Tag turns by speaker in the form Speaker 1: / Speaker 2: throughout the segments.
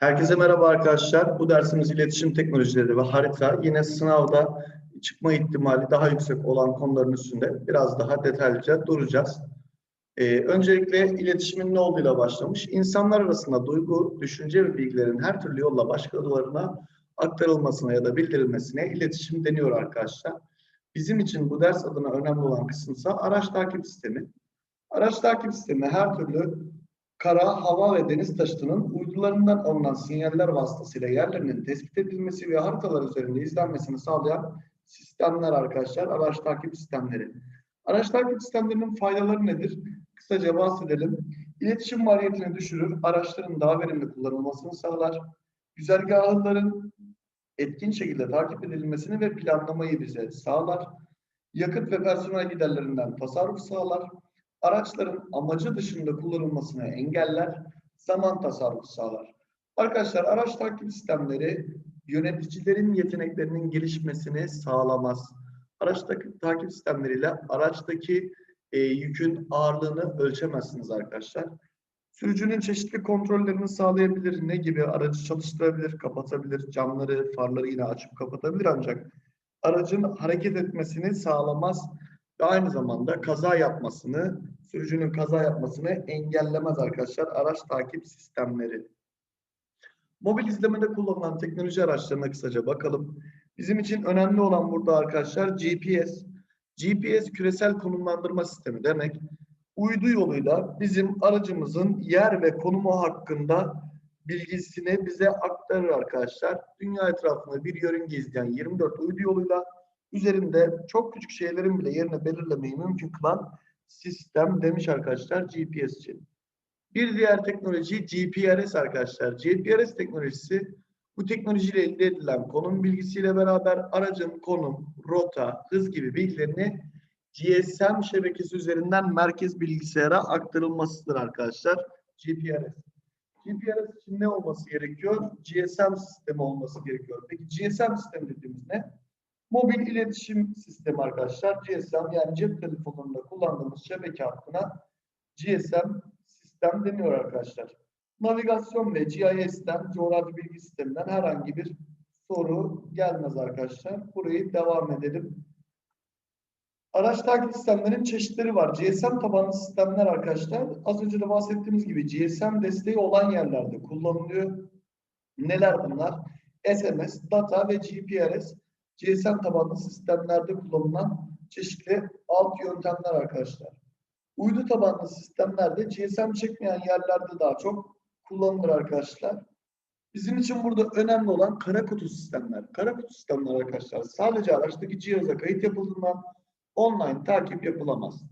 Speaker 1: Herkese merhaba arkadaşlar. Bu dersimiz iletişim teknolojileri ve harita. Yine sınavda çıkma ihtimali daha yüksek olan konuların üstünde biraz daha detaylıca duracağız. Ee, öncelikle iletişimin ne olduğuyla başlamış. İnsanlar arasında duygu, düşünce ve bilgilerin her türlü yolla başkalarına aktarılmasına ya da bildirilmesine iletişim deniyor arkadaşlar. Bizim için bu ders adına önemli olan kısımsa araç takip sistemi. Araç takip sistemi her türlü kara, hava ve deniz taşıtının uydularından alınan sinyaller vasıtasıyla yerlerinin tespit edilmesi ve haritalar üzerinde izlenmesini sağlayan sistemler arkadaşlar, araç takip sistemleri. Araç takip sistemlerinin faydaları nedir? Kısaca bahsedelim. İletişim maliyetini düşürür, araçların daha verimli kullanılmasını sağlar. Güzergahların etkin şekilde takip edilmesini ve planlamayı bize sağlar. Yakıt ve personel giderlerinden tasarruf sağlar araçların amacı dışında kullanılmasını engeller, zaman tasarrufu sağlar. Arkadaşlar araç takip sistemleri yöneticilerin yeteneklerinin gelişmesini sağlamaz. Araç takip sistemleriyle araçtaki e, yükün ağırlığını ölçemezsiniz arkadaşlar. Sürücünün çeşitli kontrollerini sağlayabilir. Ne gibi? Aracı çalıştırabilir, kapatabilir, camları, farları yine açıp kapatabilir ancak aracın hareket etmesini sağlamaz ve aynı zamanda kaza yapmasını, sürücünün kaza yapmasını engellemez arkadaşlar araç takip sistemleri. Mobil izlemede kullanılan teknoloji araçlarına kısaca bakalım. Bizim için önemli olan burada arkadaşlar GPS. GPS küresel konumlandırma sistemi demek. Uydu yoluyla bizim aracımızın yer ve konumu hakkında bilgisini bize aktarır arkadaşlar. Dünya etrafında bir yörünge izleyen 24 uydu yoluyla üzerinde çok küçük şeylerin bile yerini belirlemeyi mümkün kılan sistem demiş arkadaşlar GPS için. Bir diğer teknoloji GPRS arkadaşlar. GPRS teknolojisi bu teknolojiyle elde edilen konum bilgisiyle beraber aracın konum, rota, hız gibi bilgilerini GSM şebekesi üzerinden merkez bilgisayara aktarılmasıdır arkadaşlar. GPRS. GPRS için ne olması gerekiyor? GSM sistemi olması gerekiyor. Peki GSM sistemi dediğimiz ne? Mobil iletişim sistemi arkadaşlar. GSM yani cep telefonunda kullandığımız şebeke hattına GSM sistem deniyor arkadaşlar. Navigasyon ve GIS'ten, coğrafi bilgi sisteminden herhangi bir soru gelmez arkadaşlar. Burayı devam edelim. Araç takip sistemlerinin çeşitleri var. GSM tabanlı sistemler arkadaşlar. Az önce de bahsettiğimiz gibi GSM desteği olan yerlerde kullanılıyor. Neler bunlar? SMS, data ve GPRS. GSM tabanlı sistemlerde kullanılan çeşitli alt yöntemler arkadaşlar. Uydu tabanlı sistemlerde GSM çekmeyen yerlerde daha çok kullanılır arkadaşlar. Bizim için burada önemli olan kara kutu sistemler. Kara kutu sistemler arkadaşlar sadece araçtaki cihaza kayıt yapıldığından online takip yapılamaz.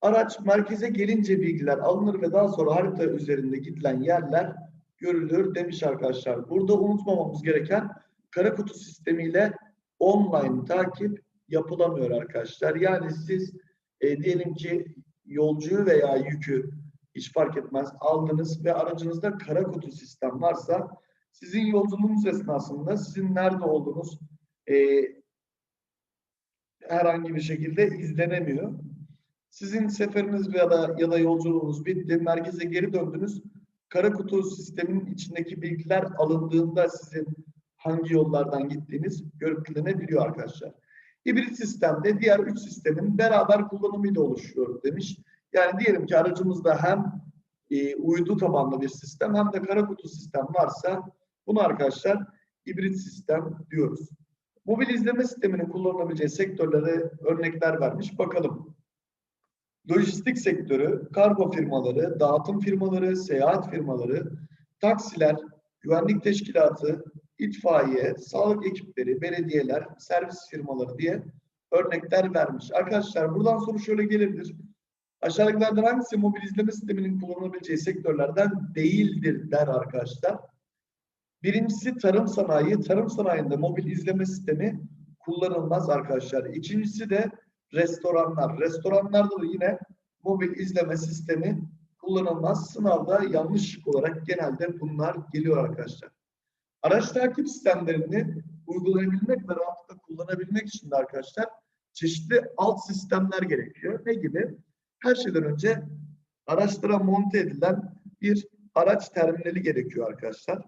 Speaker 1: Araç merkeze gelince bilgiler alınır ve daha sonra harita üzerinde gidilen yerler görülür demiş arkadaşlar. Burada unutmamamız gereken kara kutu sistemiyle online takip yapılamıyor arkadaşlar. Yani siz e, diyelim ki yolcuyu veya yükü hiç fark etmez aldınız ve aracınızda kara kutu sistem varsa sizin yolculuğunuz esnasında sizin nerede olduğunuz e, herhangi bir şekilde izlenemiyor. Sizin seferiniz ya da ya da yolculuğunuz bitti, merkeze geri döndünüz. Kara kutu sistemin içindeki bilgiler alındığında sizin hangi yollardan gittiğiniz görüntülenebiliyor arkadaşlar. Hibrit sistemde diğer üç sistemin beraber kullanımıyla oluşuyor demiş. Yani diyelim ki aracımızda hem e, uydu tabanlı bir sistem hem de kara kutu sistem varsa bunu arkadaşlar hibrit sistem diyoruz. Mobil izleme sisteminin kullanılabileceği sektörlere örnekler vermiş. Bakalım. Lojistik sektörü, kargo firmaları, dağıtım firmaları, seyahat firmaları, taksiler, güvenlik teşkilatı, itfaiye, sağlık ekipleri, belediyeler, servis firmaları diye örnekler vermiş. Arkadaşlar buradan soru şöyle gelebilir. Aşağıdakilerden hangisi mobil izleme sisteminin kullanılabileceği sektörlerden değildir der arkadaşlar. Birincisi tarım sanayi. Tarım sanayinde mobil izleme sistemi kullanılmaz arkadaşlar. İkincisi de restoranlar. Restoranlarda da yine mobil izleme sistemi kullanılmaz. Sınavda yanlış olarak genelde bunlar geliyor arkadaşlar. Araç takip sistemlerini uygulayabilmek ve rahatlıkla kullanabilmek için de arkadaşlar çeşitli alt sistemler gerekiyor. Ne gibi? Her şeyden önce araçlara monte edilen bir araç terminali gerekiyor arkadaşlar.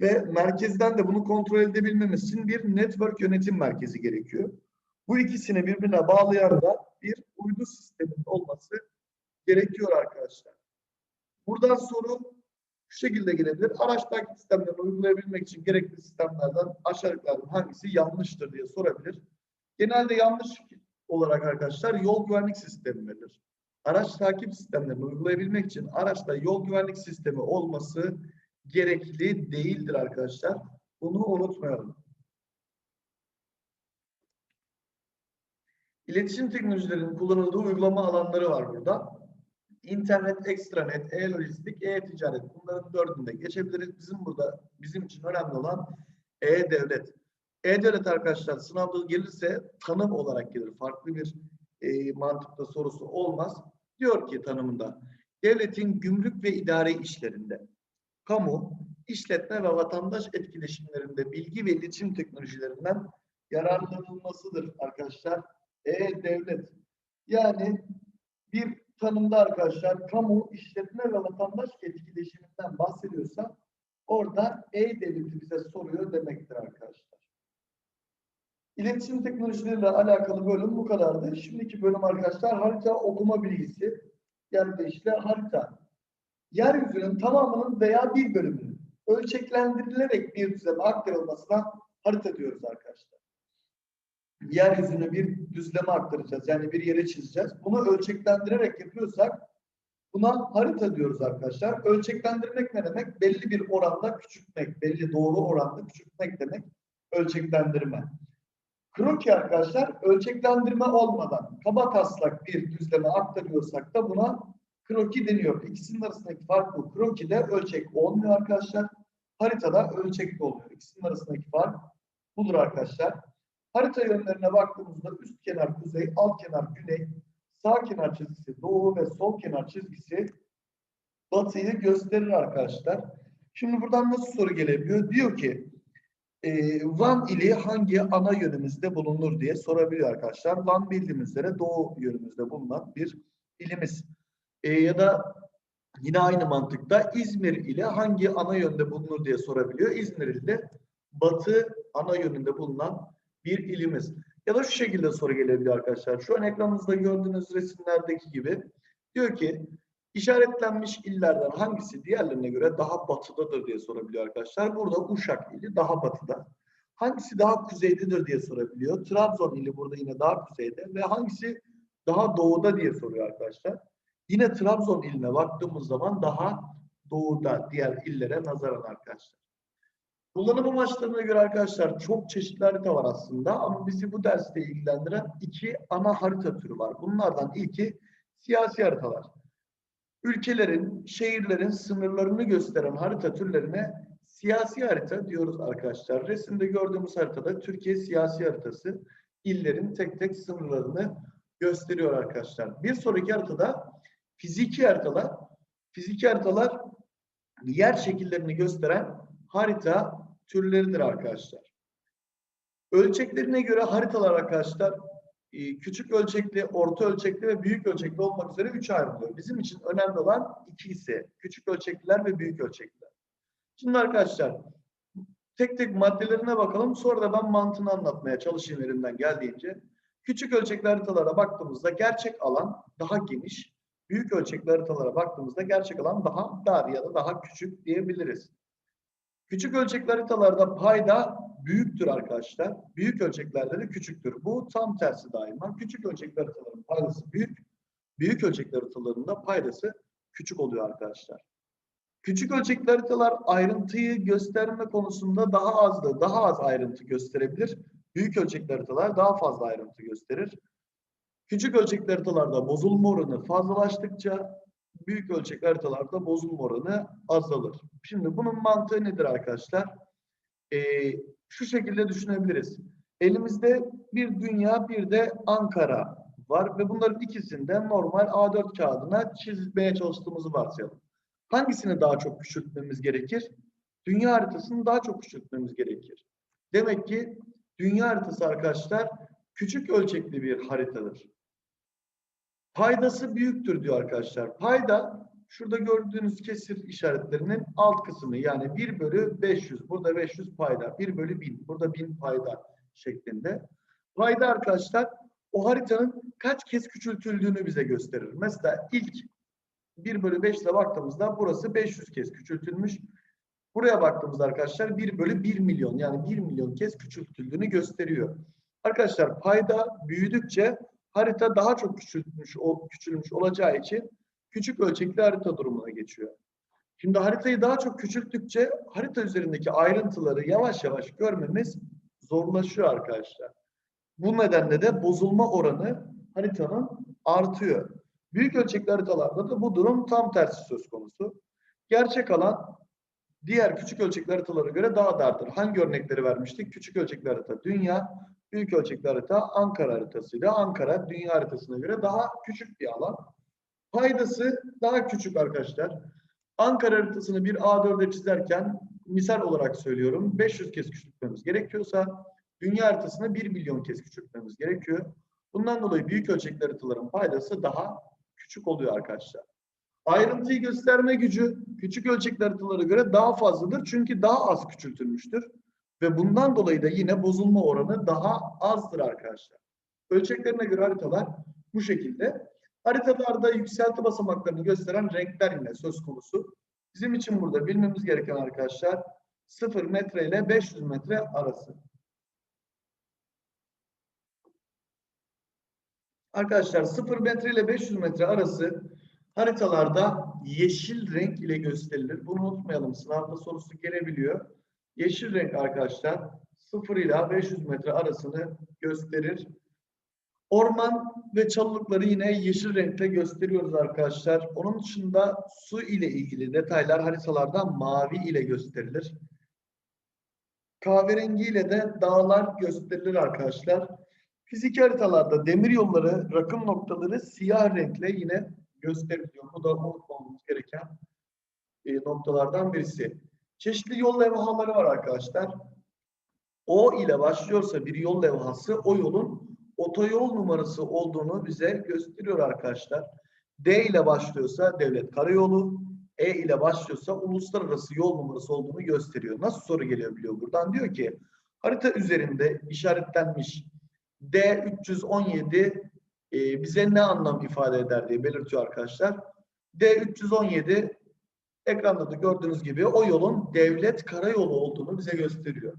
Speaker 1: Ve merkezden de bunu kontrol edebilmemiz için bir network yönetim merkezi gerekiyor. Bu ikisini birbirine bağlayan da bir uydu sistemin olması gerekiyor arkadaşlar. Buradan soru şu şekilde gelebilir. Araç takip sistemlerini uygulayabilmek için gerekli sistemlerden aşağıdakilerden hangisi yanlıştır diye sorabilir. Genelde yanlış olarak arkadaşlar yol güvenlik sistemi verilir. Araç takip sistemlerini uygulayabilmek için araçta yol güvenlik sistemi olması gerekli değildir arkadaşlar. Bunu unutmayalım. İletişim teknolojilerinin kullanıldığı uygulama alanları var burada. İnternet, ekstranet, e-lojistik, e-ticaret bunların dördünde geçebiliriz. Bizim burada bizim için önemli olan e-devlet. E-devlet arkadaşlar sınavda gelirse tanım olarak gelir. Farklı bir e, mantıkta sorusu olmaz. Diyor ki tanımında devletin gümrük ve idari işlerinde kamu, işletme ve vatandaş etkileşimlerinde bilgi ve iletişim teknolojilerinden yararlanılmasıdır arkadaşlar. E-devlet. Yani bir tanımda arkadaşlar kamu, işletme ve vatandaş etkileşiminden bahsediyorsa orada e-devleti bize soruyor demektir arkadaşlar. İletişim teknolojileriyle alakalı bölüm bu kadardı. Şimdiki bölüm arkadaşlar harita okuma bilgisi. Yani de işte harita. Yeryüzünün tamamının veya bir bölümünün ölçeklendirilerek bir düzleme aktarılmasına harita diyoruz arkadaşlar. Yeryüzünü bir düzleme aktaracağız. Yani bir yere çizeceğiz. Bunu ölçeklendirerek yapıyorsak buna harita diyoruz arkadaşlar. Ölçeklendirmek ne demek? Belli bir oranda küçültmek. Belli doğru oranda küçültmek demek. Ölçeklendirme. Kroki arkadaşlar ölçeklendirme olmadan kaba taslak bir düzleme aktarıyorsak da buna kroki deniyor. İkisinin arasındaki fark bu. Kroki'de ölçek olmuyor arkadaşlar. Haritada ölçekli oluyor. İkisinin arasındaki fark budur arkadaşlar. Harita yönlerine baktığımızda üst kenar kuzey, alt kenar güney, sağ kenar çizgisi doğu ve sol kenar çizgisi batıyı gösterir arkadaşlar. Şimdi buradan nasıl soru gelebiliyor? Diyor ki e, Van ili hangi ana yönümüzde bulunur diye sorabiliyor arkadaşlar. Van bildiğimiz üzere doğu yönümüzde bulunan bir ilimiz. E, ya da yine aynı mantıkta İzmir ile hangi ana yönde bulunur diye sorabiliyor. İzmir ile batı ana yönünde bulunan bir ilimiz. Ya da şu şekilde soru gelebiliyor arkadaşlar. Şu an ekranınızda gördüğünüz resimlerdeki gibi diyor ki işaretlenmiş illerden hangisi diğerlerine göre daha batıdadır diye sorabiliyor arkadaşlar. Burada Uşak ili daha batıda. Hangisi daha kuzeydedir diye sorabiliyor. Trabzon ili burada yine daha kuzeyde ve hangisi daha doğuda diye soruyor arkadaşlar. Yine Trabzon iline baktığımız zaman daha doğuda diğer illere nazaran arkadaşlar. Kullanım amaçlarına göre arkadaşlar çok çeşitli harita var aslında ama bizi bu derste ilgilendiren iki ana harita türü var. Bunlardan ilki siyasi haritalar. Ülkelerin, şehirlerin sınırlarını gösteren harita türlerine siyasi harita diyoruz arkadaşlar. Resimde gördüğümüz haritada Türkiye siyasi haritası illerin tek tek sınırlarını gösteriyor arkadaşlar. Bir sonraki haritada fiziki haritalar. Fiziki haritalar yer şekillerini gösteren harita türleridir arkadaşlar. Ölçeklerine göre haritalar arkadaşlar e, küçük ölçekli, orta ölçekli ve büyük ölçekli olmak üzere üç ayrılıyor. Bizim için önemli olan iki ise küçük ölçekliler ve büyük ölçekliler. Şimdi arkadaşlar tek tek maddelerine bakalım. Sonra da ben mantığını anlatmaya çalışayım elimden geldiğince. Küçük ölçekli haritalara baktığımızda gerçek alan daha geniş. Büyük ölçekli haritalara baktığımızda gerçek alan daha dar ya da daha küçük diyebiliriz. Küçük ölçekli haritalarda payda büyüktür arkadaşlar. Büyük ölçeklerde de küçüktür. Bu tam tersi daima. Küçük ölçekli haritaların paydası büyük. Büyük ölçekli haritalarında paydası küçük oluyor arkadaşlar. Küçük ölçekli haritalar ayrıntıyı gösterme konusunda daha azdı. Daha az ayrıntı gösterebilir. Büyük ölçekli haritalar daha fazla ayrıntı gösterir. Küçük ölçekli haritalarda bozulma oranı fazlalaştıkça büyük ölçekli haritalarda bozulma oranı azalır. Şimdi bunun mantığı nedir arkadaşlar? Ee, şu şekilde düşünebiliriz. Elimizde bir dünya bir de Ankara var ve bunların ikisinde normal A4 kağıdına çizmeye çalıştığımızı varsayalım. Hangisini daha çok küçültmemiz gerekir? Dünya haritasını daha çok küçültmemiz gerekir. Demek ki dünya haritası arkadaşlar küçük ölçekli bir haritadır. Paydası büyüktür diyor arkadaşlar. Payda şurada gördüğünüz kesir işaretlerinin alt kısmı yani 1 bölü 500. Burada 500 payda. 1 bölü 1000. Burada 1000 payda şeklinde. Payda arkadaşlar o haritanın kaç kez küçültüldüğünü bize gösterir. Mesela ilk 1 bölü 5 ile baktığımızda burası 500 kez küçültülmüş. Buraya baktığımızda arkadaşlar 1 bölü 1 milyon yani 1 milyon kez küçültüldüğünü gösteriyor. Arkadaşlar payda büyüdükçe harita daha çok küçülmüş, küçülmüş olacağı için küçük ölçekli harita durumuna geçiyor. Şimdi haritayı daha çok küçülttükçe harita üzerindeki ayrıntıları yavaş yavaş görmemiz zorlaşıyor arkadaşlar. Bu nedenle de bozulma oranı haritanın artıyor. Büyük ölçekli haritalarda da bu durum tam tersi söz konusu. Gerçek alan diğer küçük ölçekli haritalara göre daha dardır. Hangi örnekleri vermiştik? Küçük ölçekli harita dünya, büyük ölçekli harita Ankara haritasıyla. Ankara dünya haritasına göre daha küçük bir alan. Paydası daha küçük arkadaşlar. Ankara haritasını bir A4'e çizerken misal olarak söylüyorum 500 kez küçültmemiz gerekiyorsa dünya haritasını 1 milyon kez küçültmemiz gerekiyor. Bundan dolayı büyük ölçekli haritaların paydası daha küçük oluyor arkadaşlar. Ayrıntıyı gösterme gücü küçük ölçekli haritalara göre daha fazladır. Çünkü daha az küçültülmüştür. Ve bundan dolayı da yine bozulma oranı daha azdır arkadaşlar. Ölçeklerine göre haritalar bu şekilde. Haritalarda yükselti basamaklarını gösteren renkler yine söz konusu. Bizim için burada bilmemiz gereken arkadaşlar 0 metre ile 500 metre arası. Arkadaşlar 0 metre ile 500 metre arası haritalarda yeşil renk ile gösterilir. Bunu unutmayalım. Sınavda sorusu gelebiliyor. Yeşil renk arkadaşlar 0 ile 500 metre arasını gösterir. Orman ve çalılıkları yine yeşil renkte gösteriyoruz arkadaşlar. Onun dışında su ile ilgili detaylar haritalarda mavi ile gösterilir. Kahverengi ile de dağlar gösterilir arkadaşlar. Fizik haritalarda demir yolları, rakım noktaları siyah renkle yine gösteriliyor. Bu da unutmamamız gereken e, noktalardan birisi. Çeşitli yol levhaları var arkadaşlar. O ile başlıyorsa bir yol levhası o yolun otoyol numarası olduğunu bize gösteriyor arkadaşlar. D ile başlıyorsa devlet karayolu, E ile başlıyorsa uluslararası yol numarası olduğunu gösteriyor. Nasıl soru geliyor biliyor buradan? Diyor ki harita üzerinde işaretlenmiş D317 e, bize ne anlam ifade eder diye belirtiyor arkadaşlar. D317 ekranda da gördüğünüz gibi o yolun devlet karayolu olduğunu bize gösteriyor.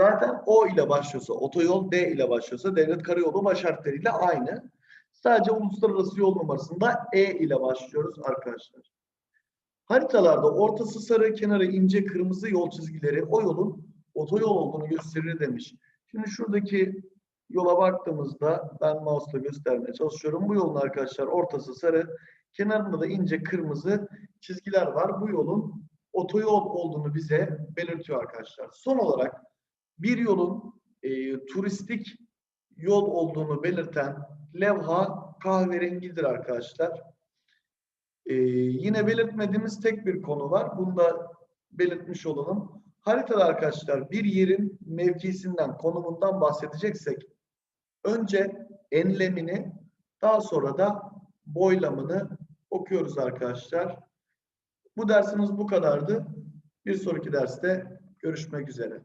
Speaker 1: Zaten O ile başlıyorsa otoyol, D ile başlıyorsa devlet karayolu baş harfleriyle aynı. Sadece uluslararası yol numarasında E ile başlıyoruz arkadaşlar. Haritalarda ortası sarı, kenarı ince kırmızı yol çizgileri o yolun otoyol olduğunu gösterir demiş. Şimdi şuradaki yola baktığımızda ben mouse'la göstermeye çalışıyorum. Bu yolun arkadaşlar ortası sarı, kenarında da ince kırmızı çizgiler var. Bu yolun otoyol olduğunu bize belirtiyor arkadaşlar. Son olarak bir yolun e, turistik yol olduğunu belirten levha kahverengidir arkadaşlar. E, yine belirtmediğimiz tek bir konu var. Bunu da belirtmiş olalım. Haritada arkadaşlar bir yerin mevkisinden, konumundan bahsedeceksek önce enlemini daha sonra da boylamını okuyoruz arkadaşlar. Bu dersimiz bu kadardı. Bir sonraki derste görüşmek üzere.